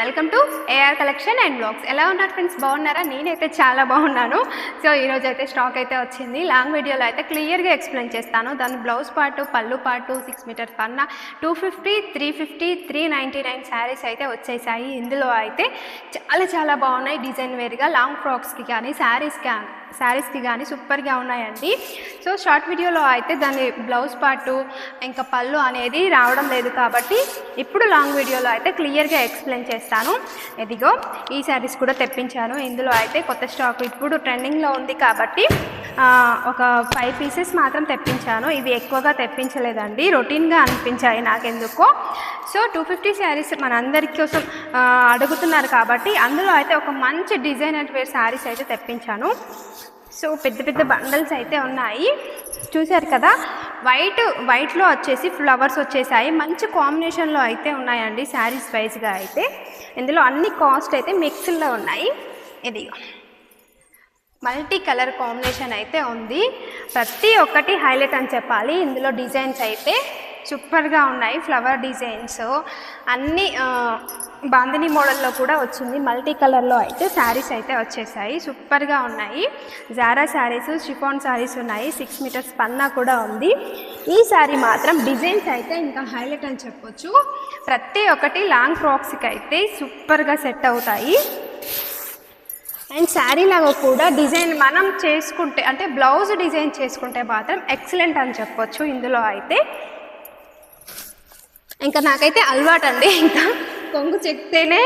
Welcome to AR collection and blogs ఎలా ఉన్నారు friends బాగున్నారా? నేనైతే చాలా బాగున్నాను. సో ఈరోజు అయితే స్టాక్ అయితే వచ్చింది. లాంగ్ వీడియోలో అయితే క్లియర్గా ఎక్స్ప్లెయిన్ చేస్తాను. దాని బ్లౌజ్ పార్టు పళ్ళు పార్టు సిక్స్ మీటర్ పన్న two fifty three fifty three ninety nine saris అయితే వచ్చేసాయి. ఇందులో అయితే చాలా చాలా బాగున్నాయి. డిజైన్ వేర్గా లాంగ్ ఫ్రాక్స్కి కానీ శారీస్కి శారీస్కి కానీ సూపర్గా ఉన్నాయండి. సో షార్ట్ వీడియోలో అయితే దాని బ్లౌజ్ పార్టు ఇంకా పళ్ళు అనేది రావడం లేదు కాబట్టి ఇప్పుడు లాంగ్ వీడియోలో అయితే క్లియర్గా ఎక్స్ప్లెయిన్ చేస్తాను. ఇదిగో ఈ శారీస్ కూడా తెప్పించాను. ఇందులో అయితే కొత్త స్టాక్ ఇప్పుడు ట్రెండింగ్లో ఉంది కాబట్టి ఒక ఫైవ్ పీసెస్ మాత్రం తెప్పించాను. ఇవి ఎక్కువగా తెప్పించలేదండి. రొటీన్గా అనిపించాయి నాకెందుకో. సో టూ ఫిఫ్టీ శారీస్ మనందరి కోసం అడుగుతున్నారు కాబట్టి అందులో అయితే ఒక మంచి డిజైనర్ వేర్ శారీస్ అయితే తెప్పించాను. సో పెద్ద పెద్ద బండల్స్ అయితే ఉన్నాయి. చూశారు కదా? వైట్ వైట్లో వచ్చేసి ఫ్లవర్స్ వచ్చేసాయి. మంచి కాంబినేషన్లో అయితే ఉన్నాయండి శారీస్ వైజ్గా అయితే. ఇందులో అన్ని కాస్ట్ అయితే మిక్స్లో ఉన్నాయి. ఇదిగో. మల్టీ కలర్ కాంబినేషన్ అయితే ఉంది. ప్రతి ఒక్కటి హైలైట్ అని చెప్పాలి. ఇందులో డిజైన్స్ అయితే సూపర్గా ఉన్నాయి ఫ్లవర్ డిజైన్స్. అన్ని బాందిని మోడల్లో కూడా వచ్చింది. మల్టీ కలర్లో అయితే శారీస్ అయితే వచ్చేసాయి. సూపర్గా ఉన్నాయి. జారా శారీస్ షిఫాన్ శారీస్ ఉన్నాయి. సిక్స్ మీటర్స్ పన్నా కూడా ఉంది. ఈ శారీ మాత్రం డిజైన్స్ అయితే ఇంకా హైలైట్ అని చెప్పొచ్చు. ప్రతి ఒక్కటి లాంగ్ ఫ్రాక్స్కి అయితే సూపర్గా సెట్ అవుతాయి. అండ్ శారీ లాగా కూడా డిజైన్ మనం చేసుకుంటే అంటే బ్లౌజ్ డిజైన్ చేసుకుంటే మాత్రం ఎక్సలెంట్ అని చెప్పొచ్చు ఇందులో అయితే. ఇంకా నాకైతే అలవాటు అండి ఇంకా కొంగు చెక్తేనే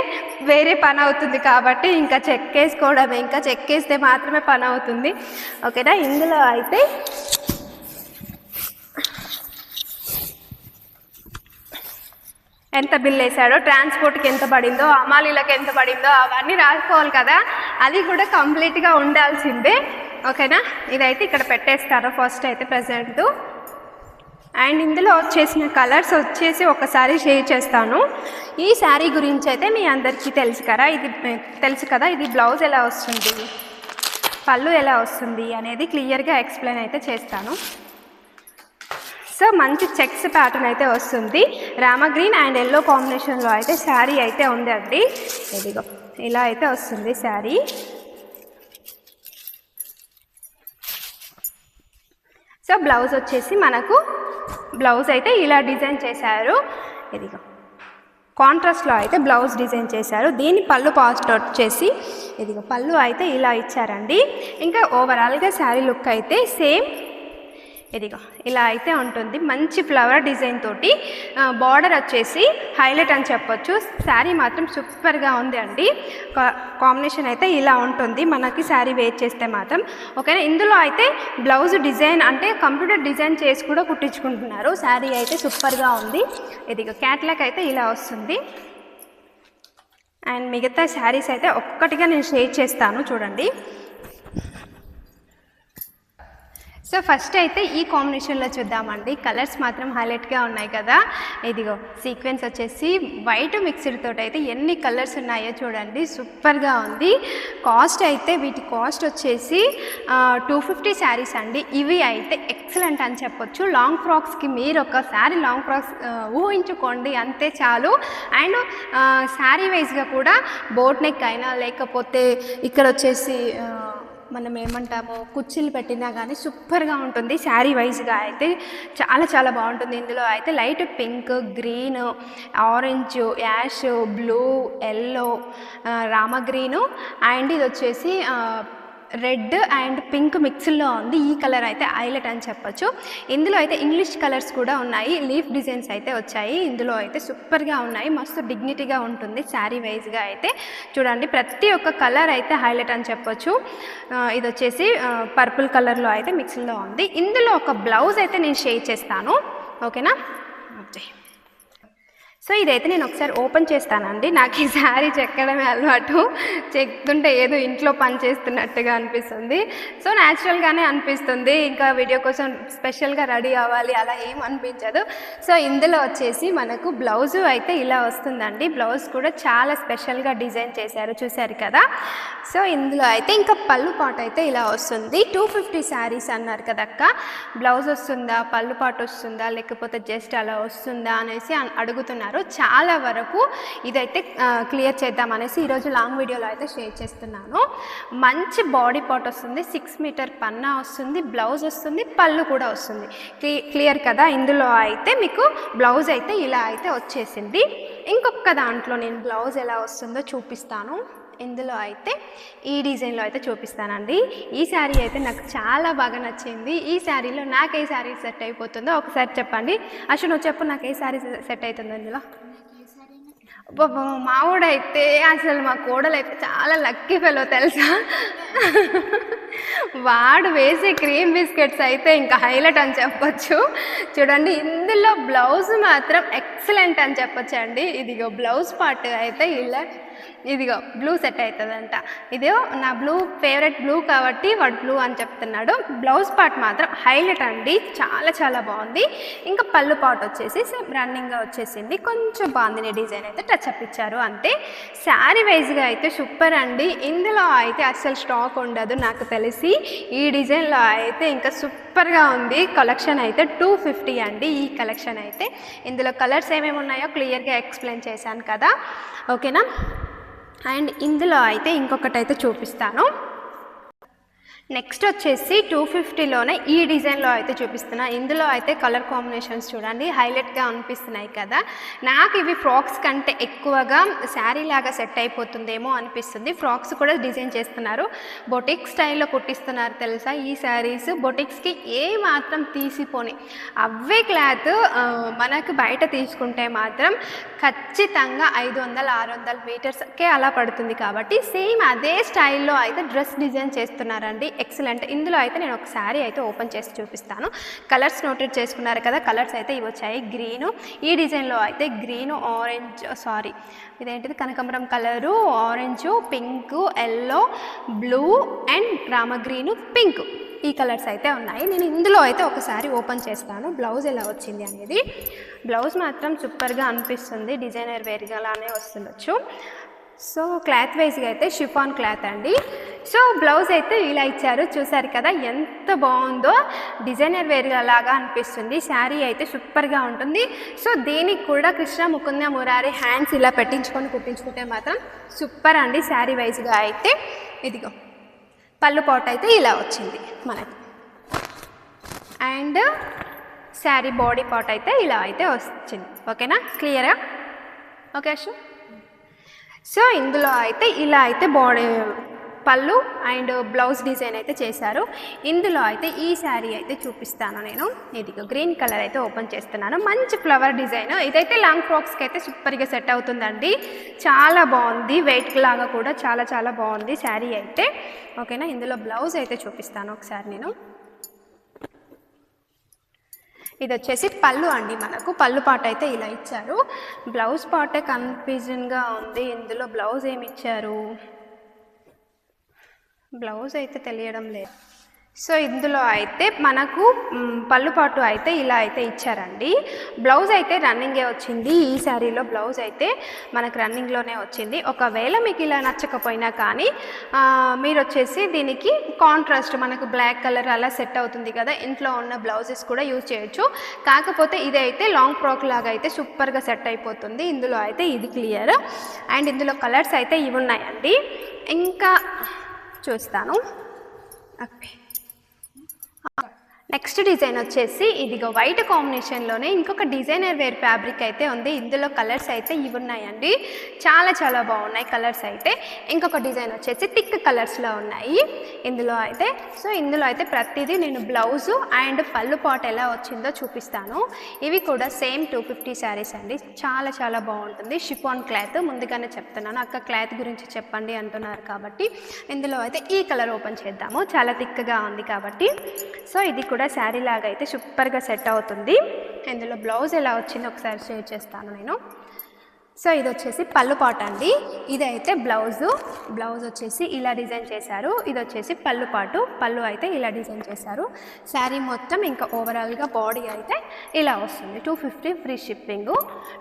వేరే పని అవుతుంది కాబట్టి ఇంకా చెక్కేసుకోవడమే ఇంకా చెక్కేస్తే మాత్రమే పని అవుతుంది. ఓకేనా? ఇందులో అయితే ఎంత బిల్ వేసాడో ట్రాన్స్పోర్ట్కి ఎంత పడిందో అమాలీలకు ఎంత పడిందో అవన్నీ రాసుకోవాలి కదా. అది కూడా కంప్లీట్గా ఉండాల్సిందే. ఓకేనా? ఇదైతే ఇక్కడ పెట్టేస్తారు ఫస్ట్ అయితే ప్రజెంట్. అండ్ ఇందులో వచ్చేసిన కలర్స్ వచ్చేసి ఒకసారి షేర్ చేస్తాను. ఈ శారీ గురించి అయితే మీ అందరికీ తెలుసు కదా. ఇది తెలుసు కదా? ఇది బ్లౌజ్ ఎలా వస్తుంది? పళ్ళు ఎలా వస్తుంది? అనేది క్లియర్గా ఎక్స్ప్లెయిన్ అయితే చేస్తాను. సో మంచి చెక్స్ ప్యాటర్న్ అయితే వస్తుంది. రామ గ్రీన్ అండ్ ఎల్లో కాంబినేషన్లో అయితే శారీ అయితే ఉందండి. ఇదిగో ఇలా అయితే వస్తుంది శారీ. సో బ్లౌజ్ వచ్చేసి మనకు బ్లౌజ్ అయితే ఇలా డిజైన్ చేశారు. ఇదిగో కాంట్రాస్ట్లో అయితే బ్లౌజ్ డిజైన్ చేశారు. దీని పళ్ళు పాస్ట్ వచ్చేసి ఇదిగో పళ్ళు అయితే ఇలా ఇచ్చారండి. ఇంకా ఓవరాల్గా శారీ లుక్ అయితే సేమ్ ఇదిగో ఇలా అయితే ఉంటుంది. మంచి ఫ్లవర్ డిజైన్ తోటి బార్డర్ వచ్చేసి హైలైట్ అని చెప్పొచ్చు. శారీ మాత్రం సూపర్గా ఉంది అండి. కాంబినేషన్ అయితే ఇలా ఉంటుంది. మనకి శారీ వేర్ చేస్తే మాత్రం. ఓకేనా? ఇందులో అయితే బ్లౌజ్ డిజైన్ అంటే కంప్యూటర్ డిజైన్ చేసి కూడా కుట్టించుకుంటున్నారు. శారీ అయితే సూపర్గా ఉంది. ఇదిగో క్యాట్లాక్ అయితే ఇలా వస్తుంది. అండ్ మిగతా శారీస్ అయితే ఒక్కొక్కటిగా నేను షేర్ చేస్తాను. చూడండి. సో ఫస్ట్ అయితే ఈ కాంబినేషన్లో చూద్దామండి. కలర్స్ మాత్రం హైలైట్గా ఉన్నాయి కదా. ఇదిగో సీక్వెన్స్ వచ్చేసి వైట్ మిక్స్డ్ తోటి అయితే ఎన్ని కలర్స్ ఉన్నాయో చూడండి. సూపర్గా ఉంది. కాస్ట్ అయితే వీటి కాస్ట్ వచ్చేసి టూ ఫిఫ్టీ శారీస్ అండి. ఇవి అయితే ఎక్సలెంట్ అని చెప్పొచ్చు. లాంగ్ ఫ్రాక్స్కి మీరు ఒకసారి లాంగ్ ఫ్రాక్స్ ఊహించుకోండి. అంతే చాలు. అండ్ శారీ వైజ్గా కూడా బోట్ నెక్ అయినా లేకపోతే ఇక్కడ వచ్చేసి మనం ఏమంటామో కుర్చీలు పెట్టినా కానీ సూపర్గా ఉంటుంది. శారీ వైజ్గా అయితే చాలా చాలా బాగుంటుంది. ఇందులో అయితే light pink green orange ash blue yellow Rama green and ఇది వచ్చేసి రెడ్ అండ్ పింక్ మిక్స్లో ఉంది. ఈ కలర్ అయితే ఐలెట్ అని చెప్పొచ్చు. ఇందులో అయితే ఇంగ్లీష్ కలర్స్ కూడా ఉన్నాయి. లీఫ్ డిజైన్స్ అయితే వచ్చాయి. ఇందులో అయితే సూపర్గా ఉన్నాయి. మస్తు డిగ్నిటీగా ఉంటుంది శారీ వైజ్గా అయితే. చూడండి ప్రతి ఒక్క కలర్ అయితే హైలైట్ అని చెప్పొచ్చు. ఇది వచ్చేసి పర్పుల్ కలర్లో అయితే మిక్స్లో ఉంది. ఇందులో ఒక బ్లౌజ్ అయితే నేను షేర్ చేస్తాను. ఓకేనా? ఓకే. సో ఇదైతే నేను ఒకసారి ఓపెన్ చేస్తానండి. నాకు ఈ శారీ చెక్కడమే అలవాటు. చెక్తుంటే ఏదో ఇంట్లో పని చేస్తున్నట్టుగా అనిపిస్తుంది. సో న్యాచురల్గానే అనిపిస్తుంది. ఇంకా వీడియో కోసం స్పెషల్గా రెడీ అవ్వాలి. అలా ఏం అనిపించదు. సో ఇందులో వచ్చేసి మనకు బ్లౌజు అయితే ఇలా వస్తుందండి. బ్లౌజ్ కూడా చాలా స్పెషల్గా డిజైన్ చేశారు. చూశారు కదా? సో ఇందులో అయితే ఇంకా పళ్ళు పాట అయితే ఇలా వస్తుంది. టూ ఫిఫ్టీ శారీస్ అన్నారు కదక్క. బ్లౌజ్ వస్తుందా? పళ్ళు పాట వస్తుందా? లేకపోతే జస్ట్ అలా వస్తుందా? అనేసి అడుగుతున్నారు. ఉన్నారో చాలా వరకు ఇదైతే క్లియర్ చేద్దాం అనేసి ఈరోజు లాంగ్ వీడియోలో అయితే షేర్ చేస్తున్నాను. మంచి బాడీ పార్ట్ వస్తుంది సిక్స్ మీటర్ పన్నా వస్తుంది బ్లౌజ్ వస్తుంది పళ్ళు కూడా వస్తుంది. క్లి క్లియర్ కదా? ఇందులో అయితే మీకు బ్లౌజ్ అయితే ఇలా అయితే వచ్చేసింది. ఇంకొక దాంట్లో నేను బ్లౌజ్ ఎలా వస్తుందో చూపిస్తాను. ఇందులో అయితే ఈ డిజైన్లో అయితే చూపిస్తానండి. ఈ శారీ అయితే నాకు చాలా బాగా నచ్చింది. ఈ శారీలో నాకు ఏ శారీ సెట్ అయిపోతుందో ఒకసారి చెప్పండి. అసలు నువ్వు చెప్పు నాకు ఏ శారీ సెట్ అవుతుందో ఇందులో? మా మావుడైతే అసలు మా కోడలు అయితే చాలా లక్కీ ఫెలో తెలుసా? వాడు వేసే క్రీమ్ బిస్కెట్స్ అయితే ఇంకా హైలైట్ అని చెప్పొచ్చు. చూడండి ఇందులో బ్లౌజ్ మాత్రం ఎక్సలెంట్ అని చెప్పొచ్చు అండి ఇదిగో బ్లౌజ్ పార్ట్ అయితే ఇలా ఇదిగో బ్లూ సెట్ అవుతుందంట ఇది నా బ్లూ ఫేవరెట్ బ్లూ కాబట్టి వాడు బ్లూ అని చెప్తున్నాడు. బ్లౌజ్ పార్ట్ మాత్రం హైలైట్ అండి. చాలా చాలా బాగుంది. ఇంకా పళ్ళు పార్ట్ వచ్చేసి సేమ్ రన్నింగ్గా వచ్చేసింది. కొంచెం బాగుంది. డిజైన్ అయితే టచ్ అప్ ఇచ్చారు. అంతే. శారీ వైజ్గా అయితే సూపర్ అండి. ఇందులో అయితే అస్సలు స్టాక్ ఉండదు నాకు తెలిసి. ఈ డిజైన్లో అయితే ఇంకా సూపర్గా ఉంది. కలెక్షన్ అయితే టూ ఫిఫ్టీ అండి. ఈ కలెక్షన్ అయితే. ఇందులో కలర్స్ ఏమేమి ఉన్నాయో క్లియర్గా ఎక్స్ప్లెయిన్ చేశాను కదా. ఓకేనా అండ్ ఇందులో అయితే ఇంకొకటి అయితే చూపిస్తాను. నెక్స్ట్ వచ్చేసి టూ ఫిఫ్టీలోనే ఈ డిజైన్లో అయితే చూపిస్తున్నా. ఇందులో అయితే కలర్ కాంబినేషన్స్ చూడండి. హైలైట్గా అనిపిస్తున్నాయి కదా. నాకు ఇవి ఫ్రాక్స్ కంటే ఎక్కువగా శారీ లాగా సెట్ అయిపోతుందేమో అనిపిస్తుంది. ఫ్రాక్స్ కూడా డిజైన్ చేస్తున్నారు. బొటిక్ స్టైల్లో కుట్టిస్తున్నారు తెలుసా ఈ శారీస్. బొటిక్స్కి ఏ మాత్రం తీసిపోని. అవే క్లాత్ మనకు బయట తీసుకుంటే మాత్రం ఖచ్చితంగా ఐదు వందల ఆరు వందల మీటర్స్కే అలా పడుతుంది కాబట్టి సేమ్ అదే స్టైల్లో అయితే డ్రెస్ డిజైన్ చేస్తున్నారండి. ఎక్సలెంట్. ఇందులో అయితే నేను ఒక శారీ అయితే ఓపెన్ చేసి చూపిస్తాను. కలర్స్ నోటెడ్ చేసుకున్నారు కదా కలర్స్ అయితే ఇవి వచ్చాయి. గ్రీను ఈ డిజైన్లో అయితే గ్రీను ఆరెంజ్ సారీ. ఇదేంటిది? కనకాంబరం colour orange pink yellow blue and Rama green pink. ఈ కలర్స్ అయితే ఉన్నాయి. నేను ఇందులో అయితే ఒకసారి ఓపెన్ చేస్తాను. బ్లౌజ్ ఎలా వచ్చింది అనేది. బ్లౌజ్ మాత్రం సూపర్గా అనిపిస్తుంది. డిజైనర్ వేర్గాలానే వస్తుండొచ్చు. సో క్లాత్ వైజ్గా అయితే షిఫాన్ క్లాత్ అండి. సో బ్లౌజ్ అయితే ఇలా ఇచ్చారు. చూసారు కదా ఎంత బాగుందో. డిజైనర్ వేర్గా లాగా అనిపిస్తుంది. శారీ అయితే సూపర్గా ఉంటుంది. సో దీనికి కూడా కృష్ణ ముకుంద మురారి హ్యాండ్స్ ఇలా పెట్టించుకొని కుట్టించుకుంటే మాత్రం సూపర్ అండి శారీ వైజ్గా అయితే. ఇదిగో పళ్ళు పాట్ అయితే ఇలా వచ్చింది మనకి. అండ్ శారీ బాడీ పార్ట్ అయితే ఇలా అయితే వచ్చింది. ఓకేనా? క్లియరా? ఓకే షూ సో ఇందులో అయితే ఇలా అయితే బాడీ పళ్ళు అండ్ బ్లౌజ్ డిజైన్ అయితే చేశారు. ఇందులో అయితే ఈ శారీ అయితే చూపిస్తాను నేను. ఇదిగో గ్రీన్ కలర్ అయితే ఓపెన్ చేస్తున్నాను. మంచి ఫ్లవర్ డిజైన్. ఇదైతే లాంగ్ ఫ్రాక్స్కి అయితే సూపర్గా సెట్ అవుతుందండి. చాలా బాగుంది. వెయిట్ లాగా కూడా చాలా చాలా బాగుంది శారీ అయితే. ఓకేనా? ఇందులో బ్లౌజ్ అయితే చూపిస్తాను ఒకసారి నేను. ఇది వచ్చేసి పళ్ళు అండి మనకు. పళ్ళు పాట అయితే ఇలా ఇచ్చారు. బ్లౌజ్ పాటే కన్ఫ్యూజన్గా ఉంది. ఇందులో బ్లౌజ్ ఏమి ఇచ్చారు? బ్లౌజ్ అయితే తెలియడం లేదు. సో ఇందులో అయితే మనకు పళ్ళుపాటు పళ్ళు పాటు అయితే ఇలా అయితే ఇచ్చారండి. బ్లౌజ్ అయితే రన్నింగే వచ్చింది. ఈ శారీలో బ్లౌజ్ అయితే మనకు రన్నింగ్లోనే వచ్చింది. ఒకవేళ మీకు ఇలా నచ్చకపోయినా కానీ మీరు వచ్చేసి దీనికి కాంట్రాస్ట్ మనకు బ్లాక్ కలర్ అలా సెట్ అవుతుంది కదా ఇంట్లో ఉన్న బ్లౌజెస్ కూడా యూజ్ చేయొచ్చు. కాకపోతే ఇది అయితే లాంగ్ ఫ్రాక్ లాగా అయితే సూపర్గా సెట్ అయిపోతుంది. ఇందులో అయితే ఇది క్లియర్. అండ్ ఇందులో కలర్స్ అయితే ఇవి ఉన్నాయండి. ఇంకా చూస్తాను. ఓకే. నెక్స్ట్ డిజైన్ వచ్చేసి ఇదిగో వైట్ కాంబినేషన్లోనే ఇంకొక డిజైనర్ వేర్ ఫ్యాబ్రిక్ అయితే ఉంది. ఇందులో కలర్స్ అయితే ఇవి ఉన్నాయండి. చాలా చాలా బాగున్నాయి కలర్స్ అయితే. ఇంకొక డిజైన్ వచ్చేసి థిక్ కలర్స్లో ఉన్నాయి. ఇందులో అయితే సో ఇందులో అయితే ప్రతిదీ నేను బ్లౌజు అండ్ పళ్ళు పాట్ ఎలా వచ్చిందో చూపిస్తాను. ఇవి కూడా సేమ్ టూ ఫిఫ్టీ శారీస్ అండి. చాలా చాలా బాగుంటుంది. షిఫాన్ క్లాత్ ముందుగానే చెప్తున్నాను. అక్క క్లాత్ గురించి చెప్పండి అంటున్నారు కాబట్టి ఇందులో అయితే ఈ కలర్ ఓపెన్ చేద్దాము. చాలా థిక్గా ఉంది కాబట్టి. సో ఇది కూడా శారీ లాగా అయితే సూపర్గా సెట్ అవుతుంది. ఇందులో బ్లౌజ్ ఎలా వచ్చిందో ఒకసారి షేర్ చేస్తాను నేను. సో ఇది వచ్చేసి పళ్ళు పాట అండి. ఇది అయితే బ్లౌజు. బ్లౌజ్ వచ్చేసి ఇలా డిజైన్ చేశారు. ఇది వచ్చేసి పళ్ళు పాటు. పళ్ళు అయితే ఇలా డిజైన్ చేశారు. శారీ మొత్తం ఇంకా ఓవరాల్గా బాడీ అయితే ఇలా వస్తుంది. Two fifty free shipping.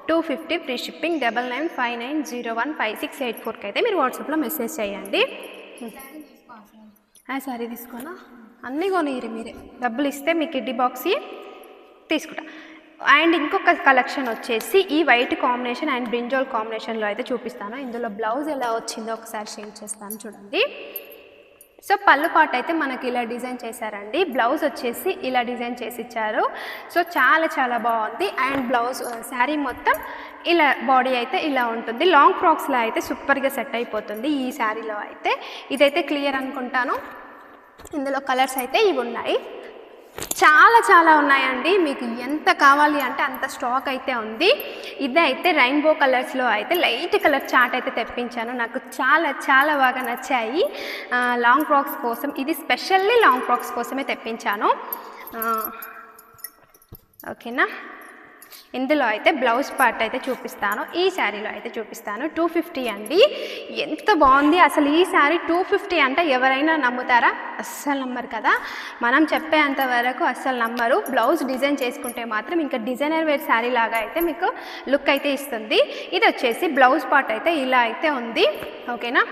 Two fifty free shipping double nine five nine zero one five six eight ఫోర్కి అయితే మీరు వాట్సాప్లో మెసేజ్ చేయండి. ఆ సారీ తీసుకోనా? అన్నీ కొనిరు మీరే. డబ్బులు ఇస్తే మీ కిడ్డీ బాక్స్ తీసుకుంటా. అండ్ ఇంకొక కలెక్షన్ వచ్చేసి ఈ వైట్ కాంబినేషన్ అండ్ బ్రింజోల్ కాంబినేషన్లో అయితే చూపిస్తాను. ఇందులో బ్లౌజ్ ఎలా వచ్చిందో ఒకసారి షేర్ చేస్తాను చూడండి. సో పళ్ళు పాట అయితే మనకి ఇలా డిజైన్ చేశారండి. బ్లౌజ్ వచ్చేసి ఇలా డిజైన్ చేసి ఇచ్చారు. సో చాలా చాలా బాగుంది. అండ్ బ్లౌజ్ శారీ మొత్తం ఇలా బాడీ అయితే ఇలా ఉంటుంది. లాంగ్ ఫ్రాక్స్లో అయితే సూపర్గా సెట్ అయిపోతుంది ఈ శారీలో అయితే. ఇదైతే క్లియర్ అనుకుంటాను. ఇందులో కలర్స్ అయితే ఇవి ఉన్నాయి. చాలా చాలా ఉన్నాయండి. మీకు ఎంత కావాలి అంటే అంత స్టాక్ అయితే ఉంది. ఇదే అయితే రెయిన్బో కలర్స్లో అయితే లైట్ కలర్ చాట్ అయితే తెప్పించాను. నాకు చాలా చాలా బాగా నచ్చాయి. లాంగ్ ఫ్రాక్స్ కోసం ఇది స్పెషల్లీ లాంగ్ ఫ్రాక్స్ కోసమే తెప్పించాను. ఓకేనా? ఇందులో అయితే బ్లౌజ్ పార్ట్ అయితే చూపిస్తాను. ఈ శారీలో అయితే చూపిస్తాను. టూ ఫిఫ్టీ అండి. ఎంత బాగుంది. అసలు ఈ శారీ టూ ఫిఫ్టీ అంటే ఎవరైనా నమ్ముతారా? అస్సలు నమ్మరు కదా. మనం చెప్పేంత వరకు అస్సలు నమ్మరు. బ్లౌజ్ డిజైన్ చేసుకుంటే మాత్రం ఇంకా డిజైనర్ వేర్ శారీ లాగా అయితే మీకు లుక్ అయితే ఇస్తుంది. ఇది వచ్చేసి బ్లౌజ్ పార్ట్ అయితే ఇలా అయితే ఉంది. ఓకేనా?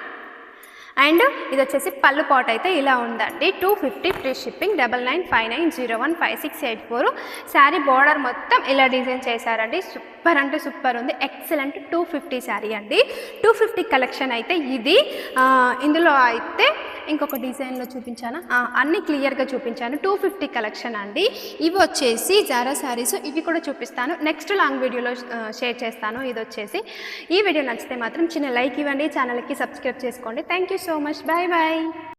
అండ్ ఇది వచ్చేసి పళ్ళు పాట్ అయితే ఇలా ఉందండి. Two fifty free shipping double nine five nine zero one five six eight four sari border మొత్తం ఇలా డిజైన్ చేశారండి. సూపర్ అంటే సూపర్ ఉంది. ఎక్సలెంట్ టూ ఫిఫ్టీ శారీ అండి. టూ ఫిఫ్టీ కలెక్షన్ అయితే ఇది. ఇందులో అయితే ఇంకొక డిజైన్లో చూపించాను? అన్నీ అన్ని క్లియర్గా చూపించాను. టూ ఫిఫ్టీ కలెక్షన్ అండి. ఇవి వచ్చేసి జారా శారీస్. ఇవి కూడా చూపిస్తాను. నెక్స్ట్ లాంగ్ వీడియోలో షేర్ చేస్తాను. ఇది వచ్చేసి ఈ వీడియో నచ్చితే మాత్రం చిన్న లైక్ ఇవ్వండి. ఛానల్కి సబ్స్క్రైబ్ చేసుకోండి. Thank you so much. Bye bye.